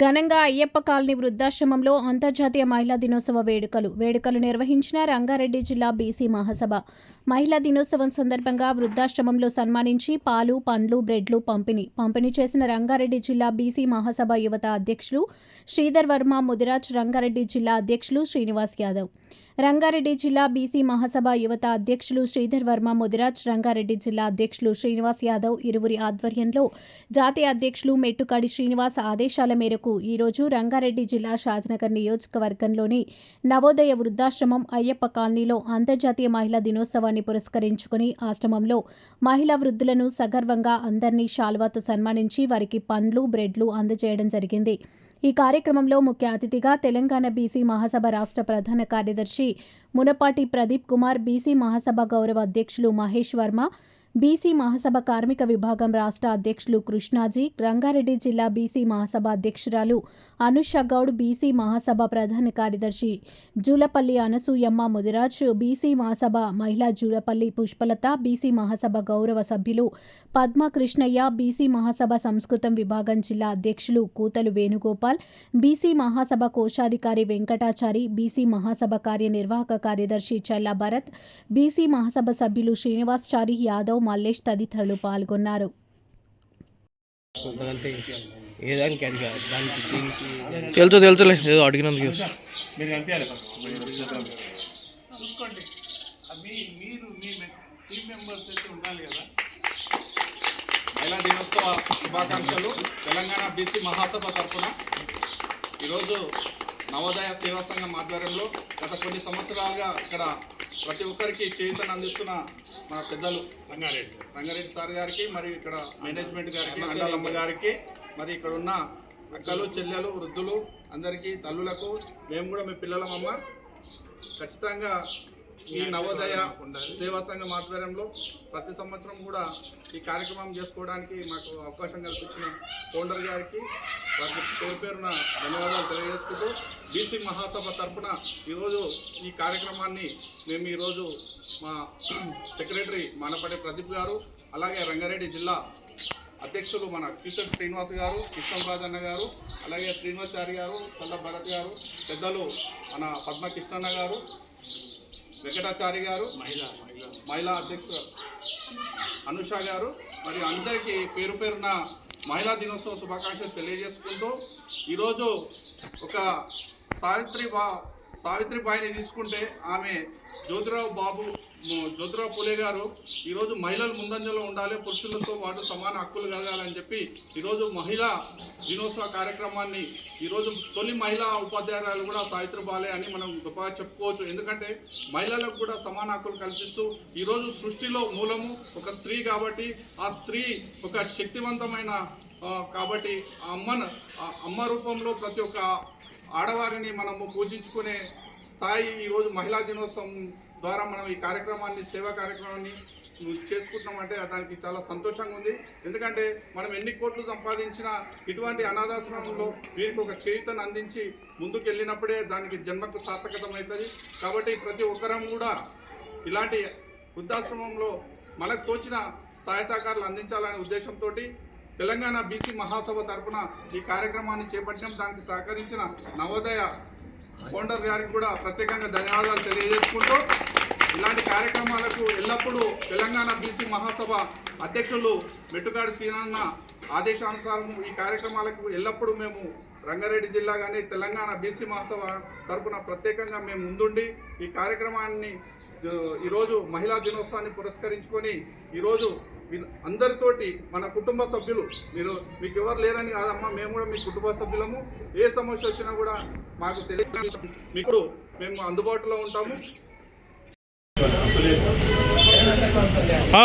ఘనంగా అయ్యప్ప కాలనీ వృద్ధాశ్రమంలో అంతర్జాతీయ మహిళా దినోత్సవ వేడుకలు. వేడుకలు నిర్వహించిన రంగారెడ్డి జిల్లా బీసీ మహాసభ. మహిళా దినోత్సవం సందర్భంగా వృద్ధాశ్రమంలో సన్మానించి పాలు పండ్లు బ్రెడ్లు పంపిణీ. పంపిణీ చేసిన రంగారెడ్డి జిల్లా బీసీ మహాసభ యువత అధ్యక్షులు శ్రీధర్ వర్మ ముదిరాజ్ రంగారెడ్డి జిల్లా అధ్యక్షులు శ్రీనివాస్ యాదవ్. రంగారెడ్డి జిల్లా బీసీ మహాసభ యువత అధ్యక్షులు శ్రీధర్ వర్మ ముదిరాజ్ రంగారెడ్డి జిల్లా అధ్యక్షులు శ్రీనివాస్ యాదవ్ ఇరువురి ఆధ్వర్యంలో జాతీయ అధ్యక్షులు మెట్టుకాడి శ్రీనివాస్ ఆదేశాల మేరకు ఈరోజు రంగారెడ్డి జిల్లా షాద్నగర్ నియోజకవర్గంలోని నవోదయ వృద్ధాశ్రమం అయ్యప్ప కాలనీలో అంతర్జాతీయ మహిళా దినోత్సవాన్ని పురస్కరించుకుని ఆశ్రమంలో మహిళా వృద్ధులను సగర్వంగా అందరినీ శాల్వాతో సన్మానించి వారికి పండ్లు బ్రెడ్లు అందజేయడం జరిగింది. ఈ కార్యక్రమంలో ముఖ్య అతిథిగా తెలంగాణ బీసీ మహాసభ రాష్ట్ర ప్రధాన కార్యదర్శి మునపాటి ప్రదీప్ కుమార్ బీసీ మహాసభ గౌరవ అధ్యక్షులు మహేష్ వర్మ బీసీ మహాసభ కార్మిక విభాగం రాష్ట్ర అధ్యక్షులు కృష్ణాజీ రంగారెడ్డి జిల్లా బీసీ మహాసభ అధ్యక్షురాలు అనుష గౌడ్ బీసీ మహాసభ ప్రధాన కార్యదర్శి జూలపల్లి అనసూయమ్మ ముదిరాజ్ బీసీ మహాసభ మహిళా జూలపల్లి పుష్పలత బీసీ మహాసభ గౌరవ సభ్యులు పద్మ కృష్ణయ్య బీసీ మహాసభ సంస్కృతం విభాగం జిల్లా అధ్యక్షులు కూతలు వేణుగోపాల్ బీసీ మహాసభ కోశాధికారి వెంకటాచారి బీసీ మహాసభ కార్యనిర్వాహక కార్యదర్శి చల్లా భరత్ బీసీ మహాసభ సభ్యులు శ్రీనివాస్ చారి యాదవ్ మల్లేష్ తదితరులు పాల్గొన్నారు. తెలుసు తెలుసులే. ఏదో అడిగినందుకు తెలుసు. మీరు కనిపించాలి ఫస్ట్ చూసుకోండి. అవి మీరు మీ టీం మెంబర్స్ అయితే ఉండాలి కదా. మహిళా దినోత్సవ శుభాకాంక్షలు? తెలంగాణ బీసీ మహాసభ తరఫున ఈరోజు నవోదయ సేవా సంఘం ఆధ్వర్యంలో గత కొన్ని సంవత్సరాలుగా ఇక్కడ ప్రతి ఒక్కరికి చేతను అందిస్తున్న మా పెద్దలు రంగారెడ్డి. రంగారెడ్డి సార్ గారికి మరియు ఇక్కడ మేనేజ్మెంట్ గారికి అండాలమ్మ గారికి మరి ఇక్కడ ఉన్న అక్కలు చెల్లెలు వృద్ధులు అందరికీ తల్లులకు మేము కూడా మీ పిల్లలమమ్మ. ఖచ్చితంగా ఈ నవోదయ సేవా సంఘం ఆధ్వర్యంలో ప్రతి సంవత్సరం కూడా ఈ కార్యక్రమం చేసుకోవడానికి మాకు అవకాశం కల్పించిన ఫౌండర్ గారికి వారికి పేరు పేరున ధన్యవాదాలు తెలియజేసుకుంటూ బీసీ మహాసభ తరఫున ఈరోజు ఈ కార్యక్రమాన్ని మేము ఈరోజు మా సెక్రటరీ మానపల్లి ప్రదీప్ గారు అలాగే రంగారెడ్డి జిల్లా అధ్యక్షులు మన కిషోర్ శ్రీనివాస్ గారు కృష్ణరాజన్న గారు అలాగే శ్రీనివాసారి గారు చల్ల భరత్ గారు పెద్దలు మన పద్మ కృష్ణన్న గారు వెంకటాచారి గారు మహిళా మహిళా. అధ్యక్షులు అనుష గారు మరియు అందరికీ పేరు పేరున మహిళా దినోత్సవ శుభాకాంక్షలు తెలియజేసుకుంటూ ఈరోజు ఒక సావిత్రి బా సావిత్రిబాయిని తీసుకుంటే ఆమె జ్యోతిరావు బాబు జ్యోతిరావు పూలే గారు ఈరోజు మహిళలు ముందంజలో ఉండాలి పురుషులతో పాటు సమాన హక్కులు కలగాలని చెప్పి ఈరోజు మహిళా దినోత్సవ కార్యక్రమాన్ని ఈరోజు తొలి మహిళా ఉపాధ్యాయురాలు కూడా సావిత్రి బాలే అని మనం గొప్పగా చెప్పుకోవచ్చు. ఎందుకంటే మహిళలకు కూడా సమాన హక్కులు కల్పిస్తూ ఈరోజు సృష్టిలో మూలము ఒక స్త్రీ కాబట్టి ఆ స్త్రీ ఒక శక్తివంతమైన కాబట్టి ఆ అమ్మను ఆ అమ్మ రూపంలో ప్రతి ఒక్క ఆడవారిని మనము పూజించుకునే స్థాయి ఈరోజు మహిళా దినోత్సవం ద్వారా మనం ఈ కార్యక్రమాన్ని సేవా కార్యక్రమాన్ని చేసుకుంటున్నామంటే దానికి చాలా సంతోషంగా ఉంది. ఎందుకంటే మనం ఎన్ని కోట్లు సంపాదించినా ఇటువంటి అనాథాశ్రమంలో వీరికి ఒక చేయుతను అందించి ముందుకు వెళ్ళినప్పుడే దానికి జన్మకు సార్థకతం అవుతుంది. కాబట్టి ప్రతి ఒక్కరం కూడా ఇలాంటి వృద్ధాశ్రమంలో మనకు తోచిన సహాయ సహకారాలు అందించాలనే ఉద్దేశంతో తెలంగాణ బీసీ మహాసభ తరఫున ఈ కార్యక్రమాన్ని చేపట్టడం దానికి సహకరించిన నవోదయ ఫౌండర్ గారికి కూడా ప్రత్యేకంగా ధన్యవాదాలు తెలియజేసుకుంటూ ఇలాంటి కార్యక్రమాలకు ఎల్లప్పుడూ తెలంగాణ బీసీ మహాసభ అధ్యక్షులు మెట్టుకాడి శ్రీనన్న ఆదేశానుసారం ఈ కార్యక్రమాలకు ఎల్లప్పుడూ మేము రంగారెడ్డి జిల్లా కానీ తెలంగాణ బీసీ మహాసభ తరఫున ప్రత్యేకంగా మేము ముందుండి ఈ కార్యక్రమాన్ని ఈరోజు మహిళా దినోత్సవాన్ని పురస్కరించుకొని ఈరోజు అందరితోటి మన కుటుంబ సభ్యులు మీరు మీకు ఎవరు లేరని కాదమ్మా మేము కూడా మీ కుటుంబ సభ్యులము. ఏ సమస్య వచ్చినా కూడా మాకు తెలియదు. మీకు మేము అందుబాటులో ఉంటాము. ఆ,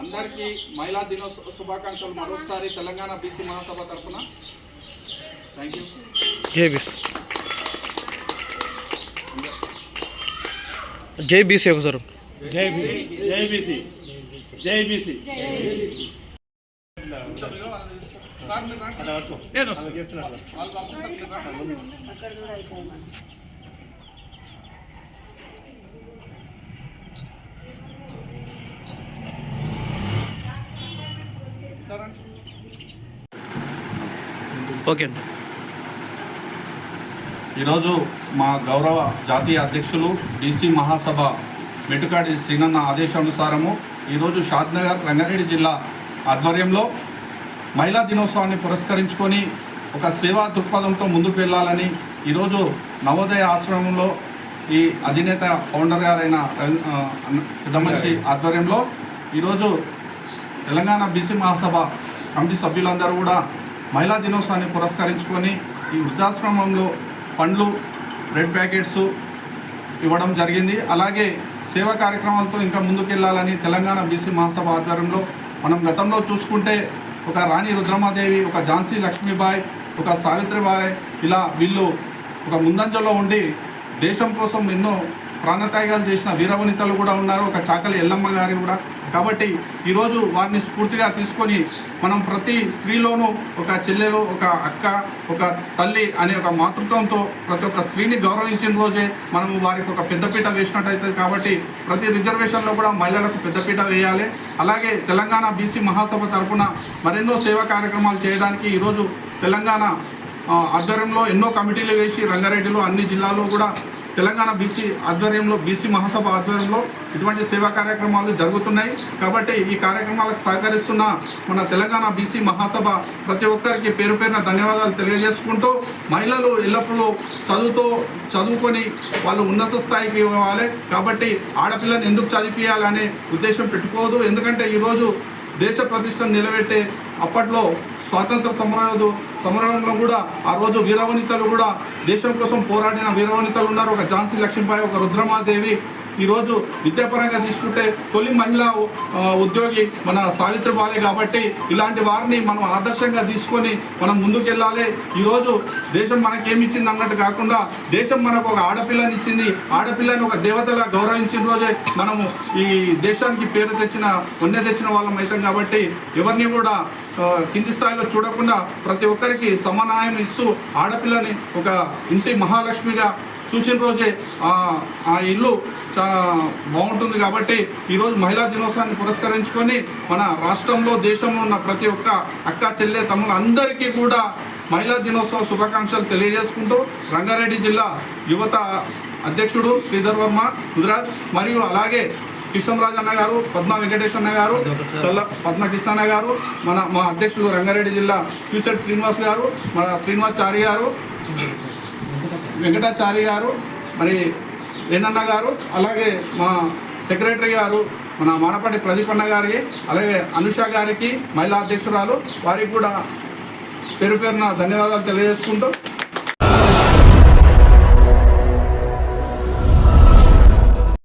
అందరికీ మహిళా దినోత్సవ శుభాకాంక్షలు మరోసారి తెలంగాణ బీసీ మహాసభ తరఫున. థ్యాంక్ యూ జై బీసీ జై బీసీ ఒకసారి. జై బీసీ. జై బీసీ. జై బీసీ సార్ మీరు రండి. నేను చేస్తున్నాను వాళ్ళు పంపిస్తారు మీరు రండి. సార్ రండి. ఓకే అండి. ఈరోజు మా గౌరవ జాతీయ అధ్యక్షులు డీసీ మహాసభ మెటుకాడి శ్రీనన్న ఆదేశానుసారము ఈరోజు షాద్నగర్ రంగారెడ్డి జిల్లా ఆధ్వర్యంలో మహిళా దినోత్సవాన్ని పురస్కరించుకొని ఒక సేవా దృక్పథంతో ముందుకు వెళ్ళాలని ఈరోజు నవోదయ ఆశ్రమంలో ఈ అధినేత ఫౌండర్ గారైన రవి- ఆ, అన్న- పెద్ద మనిషి ఆధ్వర్యంలో ఈరోజు తెలంగాణ బీసీ మహాసభ కమిటీ సభ్యులందరూ కూడా మహిళా దినోత్సవాన్ని పురస్కరించుకొని ఈ వృద్ధాశ్రమంలో పండ్లు బ్రెడ్ ప్యాకెట్స్ ఇవ్వడం జరిగింది. అలాగే సేవా కార్యక్రమాలతో ఇంకా ముందుకెళ్ళాలని తెలంగాణ బీసీ మహాసభ ఆధ్వర్యంలో మనం గతంలో చూసుకుంటే ఒక రాణి రుద్రమాదేవి ఒక ఝాన్సీ లక్ష్మీబాయి ఒక సావిత్రిబాయి ఇలా వీళ్ళు ఒక ముందంజలో ఉండి దేశం కోసం ఎన్నో ప్రాణత్యాగాలు చేసిన వీరవనితలు కూడా ఉన్నారు. ఒక చాకలి ఎల్లమ్మ గారి కూడా కాబట్టి ఈరోజు వారిని స్ఫూర్తిగా తీసుకొని మనం ప్రతి స్త్రీలోనూ ఒక చెల్లెలు ఒక అక్క ఒక తల్లి అనే ఒక మాతృత్వంతో ప్రతి ఒక్క స్త్రీని గౌరవించిన రోజే మనము వారికి ఒక పెద్దపీట వేసినట్టయితే కాబట్టి ప్రతి రిజర్వేషన్లో కూడా మహిళలకు పెద్దపీట వేయాలి. అలాగే తెలంగాణ బీసీ మహాసభ తరఫున మరెన్నో సేవా కార్యక్రమాలు చేయడానికి ఈరోజు తెలంగాణ ఆధ్వర్యంలో ఎన్నో కమిటీలు వేసి రంగారెడ్డిలో అన్ని జిల్లాల్లో కూడా తెలంగాణ బీసీ ఆధ్వర్యంలో బీసీ మహాసభ ఆధ్వర్యంలో ఇటువంటి సేవా కార్యక్రమాలు జరుగుతున్నాయి. కాబట్టి ఈ కార్యక్రమాలకు సహకరిస్తున్న మన తెలంగాణ బీసీ మహాసభ ప్రతి ఒక్కరికి పేరు పేరున ధన్యవాదాలు తెలియజేసుకుంటూ మహిళలు ఎల్లప్పుడూ చదువుతో చదువుకొని వాళ్ళు ఉన్నత స్థాయికి ఇవ్వాలి కాబట్టి ఆడపిల్లని ఎందుకు చదివించాలనే ఉద్దేశం పెట్టుకోదు ఎందుకంటే ఈరోజు దేశ ప్రతిష్టను నిలబెట్టే అప్పట్లో స్వాతంత్ర సమరయోధు సమరంలో కూడా ఆ రోజు వీరవనితలు కూడా దేశం కోసం పోరాడిన వీరవనితలు ఉన్నారు. ఒక ఝాన్సీ లక్ష్మీబాయి ఒక రుద్రమాదేవి ఈరోజు విద్యాపరంగా తీసుకుంటే తొలి మహిళా ఉద్యోగి మన సావిత్రిబాలే కాబట్టి ఇలాంటి వారిని మనం ఆదర్శంగా తీసుకొని మనం ముందుకెళ్ళాలి. ఈరోజు దేశం మనకేమిచ్చింది అన్నట్టు కాకుండా దేశం మనకు ఒక ఆడపిల్లని ఇచ్చింది. ఆడపిల్లని ఒక దేవతలా గౌరవించిన రోజే మనము ఈ దేశానికి పేరు తెచ్చిన వన్నె తెచ్చిన వాళ్ళం అవుతాం కాబట్టి ఎవరిని కూడా కింది స్థాయిలో చూడకుండా ప్రతి ఒక్కరికి సమన్యాయం ఇస్తూ ఆడపిల్లని ఒక ఇంటి మహాలక్ష్మిగా చూసిన రోజే ఆ ఇల్లు చాలా బాగుంటుంది కాబట్టి ఈరోజు మహిళా దినోత్సవాన్ని పురస్కరించుకొని మన రాష్ట్రంలో దేశంలో ఉన్న ప్రతి ఒక్క అక్క చెల్లె తమ్ముడు అందరికీ కూడా మహిళా దినోత్సవ శుభాకాంక్షలు తెలియజేసుకుంటూ రంగారెడ్డి జిల్లా యువత అధ్యక్షుడు శ్రీధర్ వర్మ గుజరాత్ మరియు అలాగే కృష్ణరాజు అన్న గారు పద్మ వెంకటేష్ అన్న గారు చల్ల పద్మ కృష్ణన్న గారు మన మా అధ్యక్షుడు రంగారెడ్డి జిల్లా క్యూసెట్ శ్రీనివాస్ గారు మన శ్రీనివాస్ చారి గారు. వెంకటాచారి గారు మరి వేణన్న గారు అలాగే మా సెక్రటరీ గారు మన మానపాటి ప్రదీపన్న గారికి అలాగే అనుష గారికి మహిళా అధ్యక్షురాలు వారికి కూడా పేరు పేరున ధన్యవాదాలు తెలియజేసుకుంటూ